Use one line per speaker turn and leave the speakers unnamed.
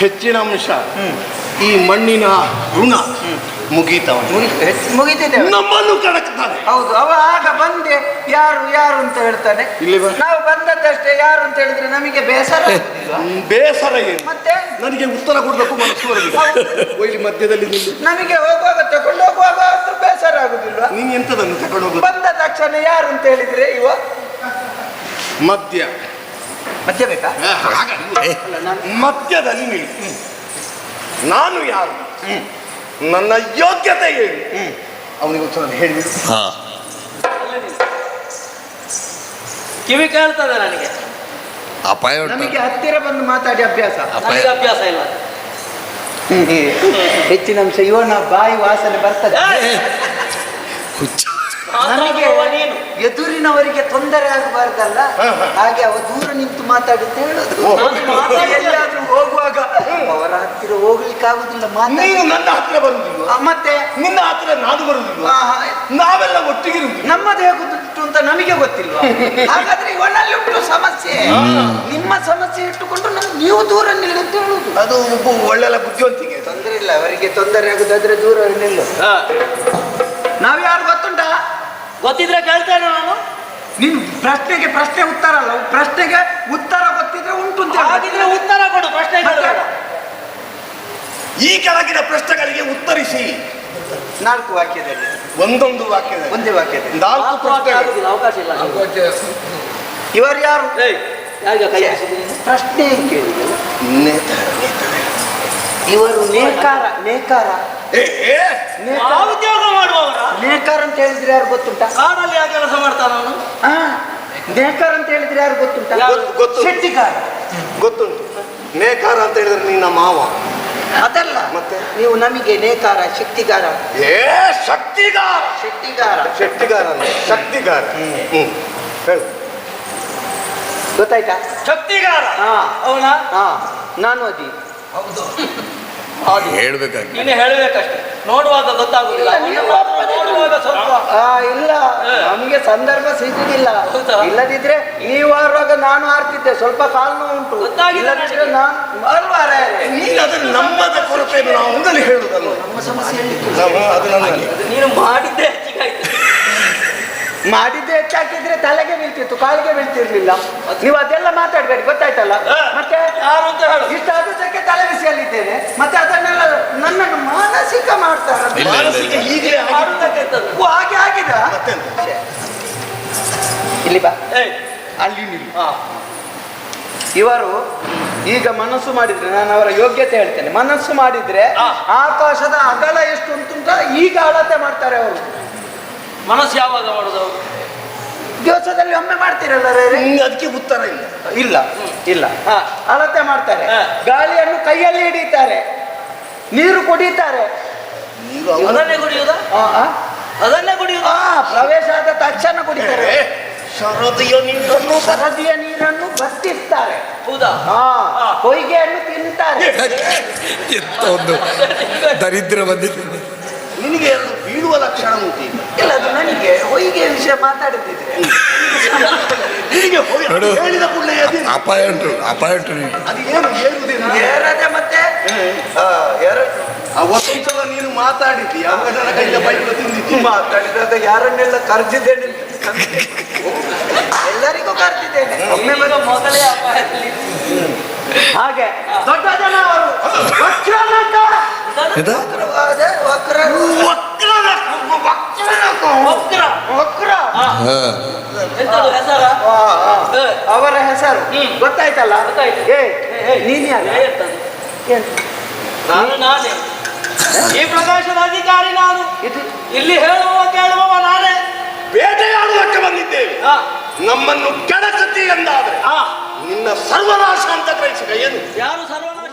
ಹೆಚ್ಚಿನ ಅಂಶ. ಈ ಮಣ್ಣಿನ ಋಣ ಮುಗೀತಾವ
ಮುಗಿ- ಹೆಚ್ಚು ಮುಗಿತಿದ್ದೇವೆ
ನಮ್ಮನ್ನು ಕಡಕ್ತಾನೆ
ಹೌದು ಅವ ಆಗ ಬಂದೆ ಯಾರು ಯಾರು ಅಂತ ಹೇಳ್ತಾನೆ.
ಇಲ್ಲಿ.
ನಾವು ಬಂದದ್ದಷ್ಟೇ ಯಾರು ಅಂತ ಹೇಳಿದ್ರೆ ನಮಗೆ ಬೇಸರ?
ಬೇಸರ ಏನು?
ಮತ್ತೆ?
ನನಗೆ ಉತ್ತರ ಕೊಡಬೇಕು ಮನಸ್ಸು ಬರಲಿಲ್ಲ ಒಯ್ಲಿ ಮಧ್ಯದಲ್ಲಿ ನಿಲ್ಲು.
ನಮಗೆ ಹೋಗುವಾಗ ತಗೊಂಡು ಹೋಗುವಾಗ ಅಂತೂ ಬೇಸರ ಆಗುದಿಲ್ವಾ?
ನೀನು ಎಂತದನ್ನು ತಗೊಂಡು ಹೋಗುದು?
ಬಂದ ತಕ್ಷಣ ಯಾರು ಅಂತ ಹೇಳಿದ್ರೆ ಇವ?
ಮಧ್ಯ.
ಮಧ್ಯ ಬೇಕಾ.
ಮಧ್ಯದಲ್ಲಿ ನಿಲ್ಲು. ನಾನು ಯಾರು? ನನ್ನ ಯೋಗ್ಯತೆ ಏನು? ಅವನಿಗೆ ಉತ್ತರ ಹೇಳಿಬಿಡು
ಹಾ.
ಕಿವಿ ಕೇಳ್ತದೆ ನನಗೆ.
ಅಪಾಯ
ನಮಗೆ ಹತ್ತಿರ ಬಂದು ಮಾತಾಡಿ ಅಭ್ಯಾಸ.
ಅಪಾಯ.
ನನಗೆ ಅಭ್ಯಾಸ ಇಲ್ಲ.
ಹೆಚ್ಚಿನ ಅಂಶ ಇವನ ಬಾಯಿ ವಾಸನೆ ಬರ್ತದೆ.
ಹುಚ್ಚ.
ನಮಗೆ
ಮಾತಾಡುವವ
ಎದುರಿನವರಿಗೆ ತೊಂದರೆ ಆಗಬಾರ್ದಲ್ಲ. ಹಾಗೆ ಅವ ದೂರ ನಿಂತು ಮಾತಾಡುತ್ತೆ ಹೇಳುದು. ಎಲ್ಲಾದ್ರೂ ಹೋಗುವಾಗ ಅವರ ಹತ್ತಿರ ಹೋಗ್ಲಿಕ್ಕೆ ಆಗುದಿಲ್ಲ ಮಾತಾಡಿ
ನೀನು ನನ್ನ ಹತ್ರ
ಬಂದಿಲ್ಲ ಮತ್ತೆ?
ನಿನ್ನ ಹತ್ರ ನಾನು
ಬರುದಿಲ್ಲ
ನಾವೆಲ್ಲ ಒಟ್ಟಿಗೆ
ನಮ್ಮದೇ ಹೇಗುಂಟು ಅಂತ ನಮಗೆ ಗೊತ್ತಿಲ್ಲ ಹಾಗಾದ್ರೆ ಇವನಲ್ಲಿ ಉಂಟು ಸಮಸ್ಯೆ. ನಿಮ್ಮ ಸಮಸ್ಯೆ ಇಟ್ಟುಕೊಂಡು ನಮ್ಗೆ ನೀವು ದೂರ ನಿಲ್ಲ ಅಂತ ಹೇಳುದು.
ಅದು ಒಬ್ಬ ಒಳ್ಳೆಲ್ಲ ಬುದ್ಧಿವಂತಿಗೆ
ತೊಂದರೆ ಇಲ್ಲ ಅವರಿಗೆ ತೊಂದರೆ ಆಗುದಾದ್ರೆ ದೂರ ನಿಲ್ಲು. ನಾವ್ ಯಾರು ಗೊತ್ತುಂಟಾ
ಗೊತ್ತಿದ್ರೆ ಕೇಳ್ತೇನೆ ನಾನು.
ನಿನ್ ಪ್ರಶ್ನೆಗೆ ಪ್ರಶ್ನೆ ಉತ್ತರ ಅಲ್ಲ ಪ್ರಶ್ನೆಗೆ ಉತ್ತರ ಗೊತ್ತಿದ್ರೆ ಉಂಟು ಅಂತ.
ಹಾಗಿದ್ರೆ ಉತ್ತರ ಕೊಡು ಪ್ರಶ್ನೆ
ಈ ಕೆಳಗಿನ ಪ್ರಶ್ನೆಗಳಿಗೆ ಉತ್ತರಿಸಿ.
ನಾಲ್ಕು ವಾಕ್ಯದಲ್ಲಿ.
ಒಂದೊಂದು ವಾಕ್ಯದಲ್ಲಿ.
ಒಂದೇ ವಾಕ್ಯದಲ್ಲಿ.
ನಾಲ್ಕು
ಅವಕಾಶ ಇಲ್ಲ.
ಇವರು ಯಾರು? ಪ್ರಶ್ನೆ ಕೇಳಿದ್ರು?
ನೇತಾರ, ನೇತಾರ.
ಇವರು ನೇಕಾರ ನೇಕಾರ.
ಏ, ಏ,
ನೇಕಾರ. ನೇಕಾರ ಅಂತ ಹೇಳಿದ್ರೆ ಯಾರು ಗೊತ್ತುಂಟಾ?
ಕಾಡಲ್ಲಿ ಯಾವ ಕೆಲಸ ಮಾಡ್ತಾನ ಅವನು
ಆ, ನೇಕಾರ ಅಂತ ಹೇಳಿದ್ರೆ ಯಾರು ಗೊತ್ತುಂಟಾ?
ಗೊತ್ತು, ಗೊತ್ತು.
ಶೆಟ್ಟಿಗಾರ.
ಗೊತ್ತುಂಟು. ನೇಕಾರ ಅಂತ ಹೇಳಿದ್ರೆ ನಿನ್ನ ಮಾವ.
ಅದಲ್ಲ
ಮತ್ತೆ?
ನೀವು ನಮಗೆ ನೇಕಾರ ಶಕ್ತಿಗಾರ.
ಏ ಶಕ್ತಿಗಾರ.
ಶಕ್ತಿಗಾರ.
ಶಕ್ತಿಗಾರ ಅಲ್ಲ, ಶಕ್ತಿಗಾರ. ಹ್ಮ್. ಹೇಳು.
ಗೊತ್ತಾಯ್ತಾ?
ಶಕ್ತಿಗಾರ?
ಹಾ.
ಅವನ
ಹಾ. ನಾನು ಅದಿ
ಹೇಳ್ಬೇಕಾಗಿ
ನೀನು ಹೇಳಬೇಕಷ್ಟೇ. ನೋಡುವಾಗ ಗೊತ್ತಾಗುದಿಲ್ಲ. ನೋಡುವಾಗ ಸ್ವಲ್ಪ.
ಆ ಇಲ್ಲ. ನಮಗೆ ಸಂದರ್ಭ ಸಿಗುದಿಲ್ಲ? ಇಲ್ಲದಿದ್ರೆ ನೀವು ಆರುವಾಗ ನಾನು ಆರ್ತಿದ್ದೆ. ಸ್ವಲ್ಪ ಕಾಲು ನೋವು ಉಂಟು
ಗೊತ್ತಾಗಿದೆ
ಇಲ್ಲದಿದ್ರೆ ನಾನು ಅಲ್ವಾ ರಾಯರೇ?
ನೀನು ಅದನ್ನು ನಮ್ಮದ ಕೊರತೆಯನ್ನು ನಾವು ಹೇಳುದಲ್ಲ
ನಮ್ಮ ಸಮಸ್ಯೆ.
ನೀನು ಮಾಡಿದ್ದೆ.
ಮಾಡಿದ್ದೆ ಹೆಚ್ಚಾಕಿದ್ರೆ ತಲೆಗೆ ಬೀಳ್ತಿತ್ತು ಕಾಲಿಗೆ ಬೀಳ್ತಿರ್ಲಿಲ್ಲ. ನೀವು ಅದೆಲ್ಲ ಮಾತಾಡ್ಬೇಡಿ ಗೊತ್ತಾಯ್ತಲ್ಲ? ಮತ್ತೆ
ಯಾರು ಅಂತ ಹೇಳು.
ಇಷ್ಟಾದಕ್ಕೆ ತಲೆ ಬಿಸಿಯಲ್ಲಿದ್ದೇನೆ. ಮತ್ತೆ ಅದನ್ನೆಲ್ಲ ನನ್ನನ್ನು ಮಾನಸಿಕ ಮಾಡ್ತಾರೆ
ಹೀಗೆ
ಆಗಿದ? ಇಲ್ಲಿ ಬಾ.
ಏಯ್.
ಅಲ್ಲಿ ಇವರು ಈಗ ಮನಸ್ಸು ಮಾಡಿದ್ರೆ ನಾನು ಅವರ ಯೋಗ್ಯತೆ ಹೇಳ್ತೇನೆ. ಮನಸ್ಸು ಮಾಡಿದ್ರೆ ಆಕಾಶದ ಅಗಲ ಎಷ್ಟು ಉಂಟು ಈಗ ಅಳತೆ ಮಾಡ್ತಾರೆ ಅವರು.
ಮನಸ್ಸು ಯಾವಾಗ ಮಾಡೋದು?
ದಿವಸದಲ್ಲಿ ಒಮ್ಮೆ ಮಾಡ್ತೀರಲ್ಲ
ಅದಕ್ಕೆ ಉತ್ತರ ಇಲ್ಲ.
ಇಲ್ಲ ಇಲ್ಲ.
ಹಾ.
ಅಳತೆ ಮಾಡ್ತಾರೆ. ಗಾಳಿಯನ್ನು ಕೈಯಲ್ಲಿ ಹಿಡಿತಾರೆ. ನೀರು ಕುಡಿತಾರೆ.
ಅದನ್ನೇ ಕುಡಿಯುವುದಾ? ಅದನ್ನೇ
ಕುಡಿಯುವ ಪ್ರವೇಶ ಆದ ತಕ್ಷಣ ಕುಡಿತಾರೆ.
ಶರದಿಯ ನೀರನ್ನು ಶರದಿಯ
ಸರದಿಯ ನೀರನ್ನು ಬತ್ತಿಸ್ತಾರೆ
ಹೌದಾ?
ಹಾ.
ಆ.
ಹೊಯ್ಗೆಯನ್ನು ತಿಂತಾರೆ.
ಒಂದು ದರಿದ್ರ ಬಂದಿದೆ.
ನಿನಗೆ ಎರಡು ಬೀಳುವ ಲಕ್ಷಣ ಉಂಟು
ಇಲ್ಲ ಅದು ನನಗೆ ಹೊಯ್ಗೆ ವಿಷಯ ಮಾತಾಡುತ್ತಿದ್ರೆ.
ನೋಡು.
ಹೇಳಿದ ಕೂಡಲೇ ಅದೇನು?
ಅಪಾಯ ಉಂಟು ಅಪಾಯ ಉಂಟು ನಿನಗೆ.
ಅದು ಏನು ಏರುವುದಿಲ್ಲ
ಏರದೆ ಮತ್ತೆ ಆ, ಏರ-
ಅವತ್ತೊಂದ್ಸಲ ನೀನು ಮಾತಾಡಿದ್ದಿ ಯಾವ ನನ್ನ ಕೈಯಿಂದ ಬೈಕ್ ತಿಂದಿದ್ದಿ.
ಮಾತಾಡಿದಾಗ ಯಾರನ್ನೆಲ್ಲ ಕರೆದಿದ್ದೇನೆ? ಎಲ್ಲರಿಗೂ ಕರೆದಿದ್ದೇನೆ. ಒಮ್ಮೆ ಮೊದಲು
ಮೊದಲೇ ಅಪಾಯದಲ್ಲಿ
ಹಾಗೆ. ದೊಡ್ಡ ಜನ ಅವರು? ವಕ್ರವಾದ ವಕ್ರ
ವಕ್ರನ ವಕ್ರನ
ವಕ್ರ
ವಕ್ರ
ಹಾ.
ಹಾ.
ಎಂತದು ಹೆಸರ
ಆ, ಆ.
ಏ. ಹ್ಮ್.
ಗೊತ್ತಾಯ್ತಲ್ಲ?
ಗೊತ್ತಾಯ್ತು.
ಏ ನೀನ್ ಯಾರು?
ನಾನು ನಾನೇ. ಈ ಪ್ರದೇಶದ ಅಧಿಕಾರಿ ನಾನು. ಇಲ್ಲಿ ಹೇಳುವವ ಕೇಳುವವ ನಾನೇ.
ಬೇಟೆಯಾಡುವಕ್ಕೆ ಬಂದಿದ್ದೇವೆ.
ಹಾ.
ನಮ್ಮನ್ನು ಕೆಡಕತಿ ಎಂದಾದ್ರೆ
ಹಾ.
ನಿನ್ನ ಸರ್ವನಾಶ ಅಂತ ಗ್ರಹಿಸಿಕ ಏನು?
ಯಾರು ಸರ್ವನಾಶ?